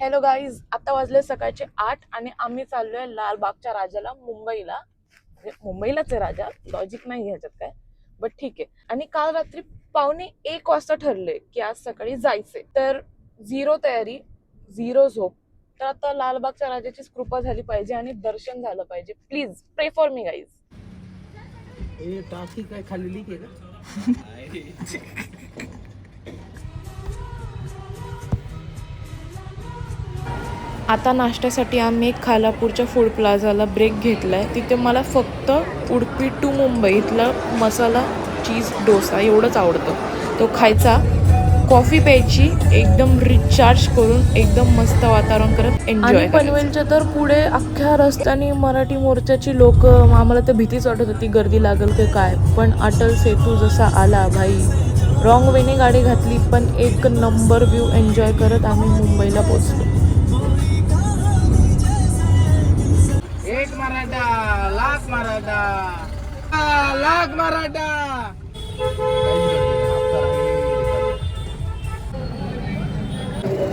Hello guys आता वाजले सकाळचे आठ आणि आम्ही चाललोय लालबागच्या राजाला मुंबईला. म्हणजे मुंबईलाच आहे राजा. लॉजिक नाही ह्याच्यात काय. बट ठीक आहे. आणि काल रात्री पावणे एक वाजता ठरले की आज सकाळी जायचंय. तर झिरो तयारी झिरो झोप. तर आता लालबागच्या राजाचीच कृपा झाली पाहिजे आणि दर्शन झालं पाहिजे. प्लीज प्रे फॉर मी गाईज टाकी काय खाली आता नाश्त्यासाठी आम्ही एक खालापूरच्या फूड प्लाझाला ब्रेक घेतलाय. तिथे मला फक्त उडपी टू मुंबईतला मसाला चीज डोसा एवढंच आवडतं. तो खायचा. कॉफी प्यायची एकदम रिचार्ज करून एकदम मस्त वातावरण करत एन्जॉय पनवेलच्या तर पुढे अख्ख्या रस्त्याने मराठी मोर्चाची लोक आम्हाला तर भीतीच वाटत होती गर्दी लागल की काय. पण अटल सेतू जसा आला भाई रॉंग वेने गाडी घातली पण एक नंबर व्ह्यू एन्जॉय करत आम्ही मुंबईला पोहोचलो. लाख मराठा. लाख मराठा.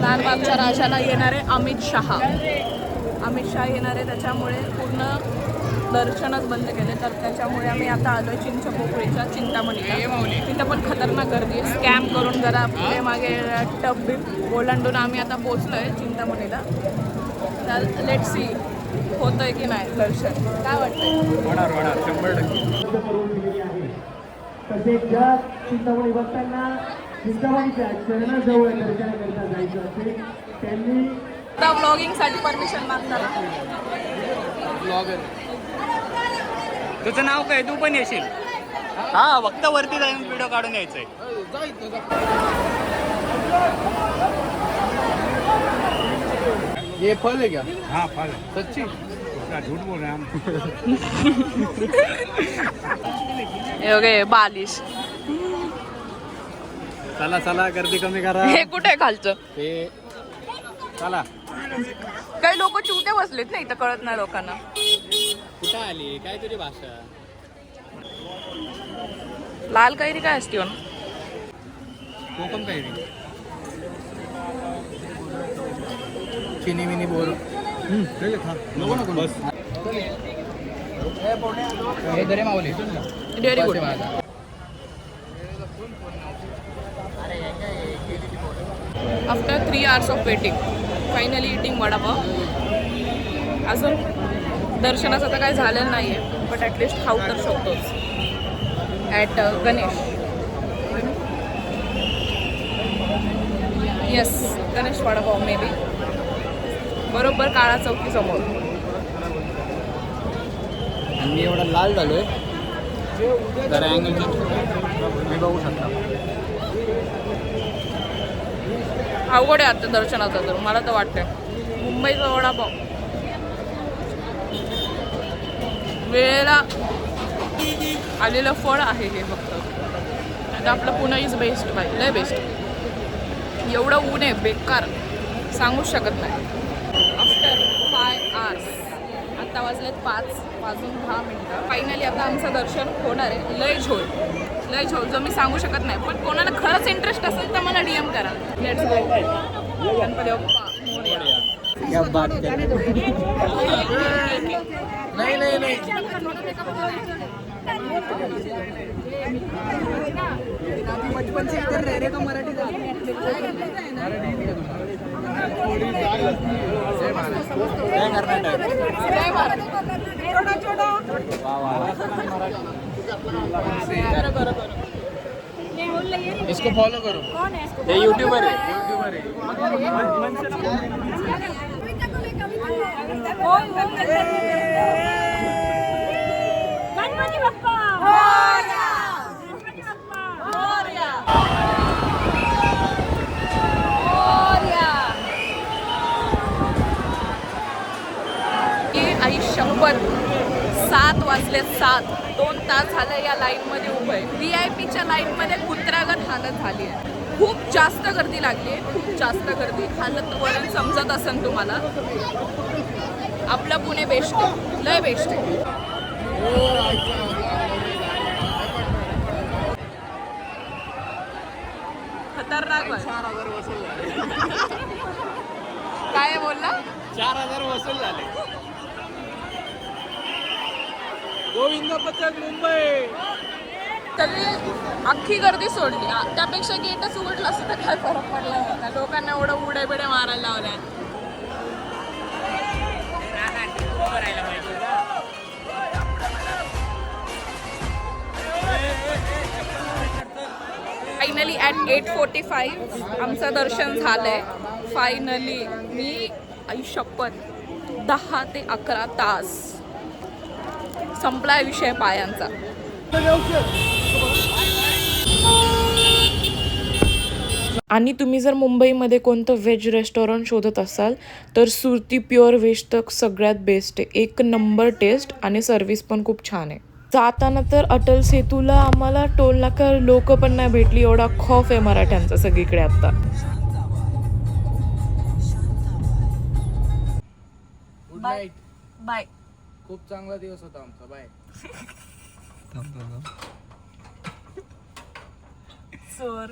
लालबागच्या राजाला येणारे अमित शहा. अमित शहा येणारे त्याच्यामुळे पूर्ण दर्शनच बंद केले. तर त्याच्यामुळे आम्ही आता आलोय चिंचपोकळीच्या चिंतामणीला. तिथं पण खतरनाक गर्दी आहे. स्कॅम करून जरा पुढे मागे टप ओलांडून आम्ही आता पोचलोय चिंतामणीला. तर लेट सी होतंय की नाही दर्शन? काय वाटतंय? होणार होणार. शंभर टक्के. तसेच ज्या चिंतामणी भक्तांना चिंतामणीच्या चरणाजवळ दर्शनाकरिता जायचं असेल त्यांनी आता ब्लॉगिंगसाठी परमिशन मागतात ब्लॉगर तुझं नाव काय? तू पण येशील. हा फक्त वरती जाऊन व्हिडिओ काढून यायचंय. ये फल है क्या? हाँ फल सच्ची? झूठ बोल रहे हम? ओके बालिश। चला चला गर्दी कमी करा हे। कुठे खालचं? हे चला काही लोक चिवते बसलेत ना इथं कळत नाही लोकांना. कुठं आली? काय तुझी भाषा? लाल कैरी काय असते हो? कोकम काय चिनी मिनी बोल. हे दरे very good after three hours of waiting finally eating vadapav अजून दर्शनाचं तर काही झालेलं नाही आहे बट ॲटलिस्ट खाऊ तर शकतोच. At Ganesh yes Ganesh vadapav maybe बरोबर काळा चौकी समोर. आणि मी एवढा लाल झालोय. तर अँगल मी बघू शकता. अवघड आहे आता दर्शनाचं तर मला तर वाटतंय. मुंबईचा वडापाव वेळेला आलेलं फळ आहे हे फक्त. आता आपलं पुणे इज बेस्ट बाय लय बेस्ट एवढं ऊन आहे बेकार. सांगूच शकत नाही. फाय आवर्स आता वाजलेत पाच वाजून दहा मिनटं. फायनली आता आमचं दर्शन होणार आहे. लय झोल. लय झोल जो मी सांगू शकत नाही. पण कोणाला खरंच इंटरेस्ट असेल तर मला डीएम करा. लेट्स गो गणपती बाप्पा नाही नाही बचपन से इधर रह रहे का मराठी जय कर्नाटक जय महाराज वा वा बरं बरं बरं इसको फॉलो करो ये यूट्यूबर है यूट्यूबर है गणपती बाप्पा गणपती बाप्पा की आई शंभर सात वाजले सात. दोन तास झालं या लाईनमध्ये उभं आहे. व्ही आय पीच्या लाईनमध्ये कुत्र्यागत हालत झाली आहे. खूप जास्त गर्दी लागली आहे. खूप जास्त गर्दी. हालत वरून समजत असेल तुम्हाला. आपलं पुणे बेस्ट आहे. लय बेस्ट आहे. खतरनाक आहे. चार हजार वसूल झाले. गोविंद पथक मुंबई. सगळी अख्खी गर्दी सोडली. त्यापेक्षा गेटच उघडलं असतं तर काय फरक पडला होता लोकांना एवढं उड्या बिड्या मारायला लावल्या finally at eight forty five आमचं दर्शन झालंय. फायनली मी आयुष्यपत दहा ते अकरा तास. संपलाय विषय पायांचा. आणि तुम्ही जर मुंबईमध्ये कोणतं व्हेज रेस्टॉरंट शोधत असाल तर सुरती प्युअर व्हेज तर सगळ्यात बेस्ट आहे. एक नंबर टेस्ट आणि सर्विस पण खूप छान आहे. जाताना तर अटल सेतूला आम्हाला टोल नाका लोक पण नाही भेटली एवढा खॉफ आहे मराठ्यांचा सगळीकडे आता. नाईट बाय खूप चांगला दिवस होता आमचा बाय. सर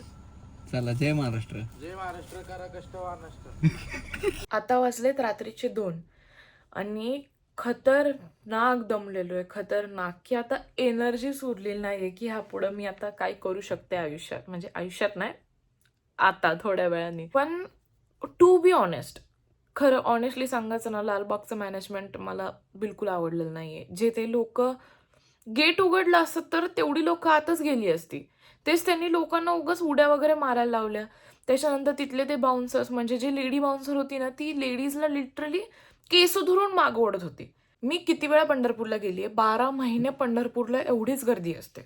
चला जय महाराष्ट्र. जय महाराष्ट्र करा कष्ट महाराष्ट्र आता वाजलेत रात्रीचे दोन. आणि खतरनाक दमलेलो आहे खतरनाक. की आता एनर्जी सुरलेली नाहीये की ह्या पुढं मी आता काय करू शकते आयुष्यात. म्हणजे आयुष्यात नाही आता थोड्या वेळाने. पण टू बी ऑनेस्ट खरं ऑनेस्टली सांगायचं ना लालबागचं मॅनेजमेंट मला बिलकुल आवडलेलं नाही आहे जे ते लोक गेट उघडलं असतं तर तेवढी लोक आतच गेली असती. तेच त्यांनी लोकांना उगाच उड्या वगैरे मारायला लावल्या. त्याच्यानंतर तिथले ते बाउन्सर्स म्हणजे जी लेडी बाउन्सर होती ना ती लेडीजला लिटरली केस धरून माग ओढत होती. मी किती वेळा पंढरपूरला गेली आहे बारा महिने पंढरपूरला एवढीच गर्दी असते.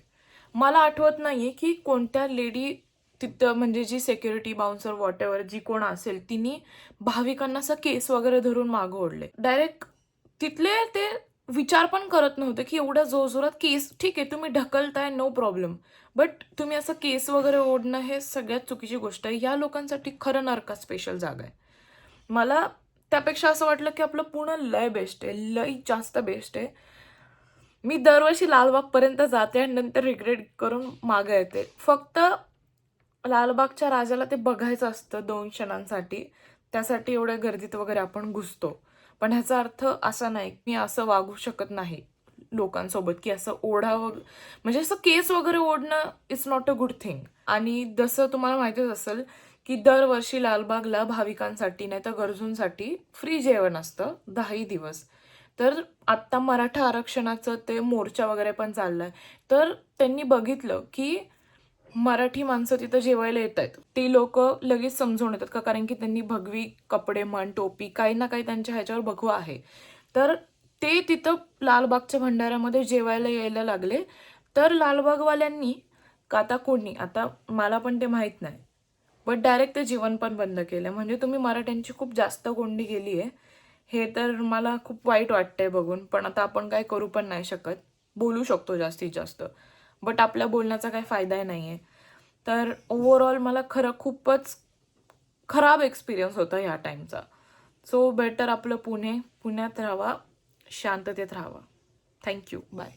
मला आठवत नाही आहे की कोणत्या लेडी तिथं म्हणजे जी सेक्युरिटी बाउन्सर वॉट एव्हर जी कोण असेल तिने भाविकांना असं केस वगैरे धरून मागं ओढले. डायरेक्ट तिथले ते विचार पण करत नव्हते की एवढ्या जोरजोरात केस ठीक आहे तुम्ही ढकलताय नो प्रॉब्लेम बट तुम्ही असं केस वगैरे ओढणं हे सगळ्यात चुकीची गोष्ट आहे. या लोकांसाठी खरं नरका स्पेशल जागा आहे. मला त्यापेक्षा असं वाटलं की आपलं पूर्ण लय बेस्ट आहे. लय जास्त बेस्ट आहे. मी दरवर्षी लालबागपर्यंत जाते आणि नंतर रिग्रेट करून मागं येते. फक्त लालबागच्या राजाला ते बघायचं असतं दोन क्षणांसाठी. त्यासाठी एवढ्या गर्दीत वगैरे आपण घुसतो. पण ह्याचा अर्थ असा नाही मी असं वागू शकत नाही लोकांसोबत की असं ओढा वग म्हणजे असं केस वगैरे ओढणं it's not a good thing आणि जसं तुम्हाला माहितीच असेल की दरवर्षी लालबागला भाविकांसाठी नाही तर गरजूंसाठी फ्री जेवण असतं दहाही दिवस. तर आत्ता मराठा आरक्षणाचं ते मोर्चा वगैरे पण चाललाय. तर त्यांनी बघितलं की मराठी माणसं तिथं जेवायला येत आहेत. ती लोक लगेच समजून येतात का? कारण की त्यांनी भगवी कपडे म्हण टोपी काही ना काही त्यांच्या ह्याच्यावर भगवा आहे. तर ते तिथं लालबागच्या भंडाऱ्यामध्ये जेवायला यायला लागले. तर लालबागवाल्यांनी का आता कोणी? आता मला पण ते माहीत नाही. बट डायरेक्ट ते जेवण पण बंद केलं. म्हणजे तुम्ही मराठ्यांची खूप जास्त कोंडी गेली आहे. हे तर मला खूप वाईट वाटतंय बघून. पण आता आपण काय करू पण नाही शकत. बोलू शकतो जास्तीत जास्त. बट आपल्या बोलण्याचा काही फायदाही नाही आहे तर ओव्हरऑल मला खरं खूपच खराब एक्सपिरियन्स होता ह्या टाईमचा सो बेटर आपलं पुणे पुण्यात राहावा शांततेत राहावा थँक्यू बाय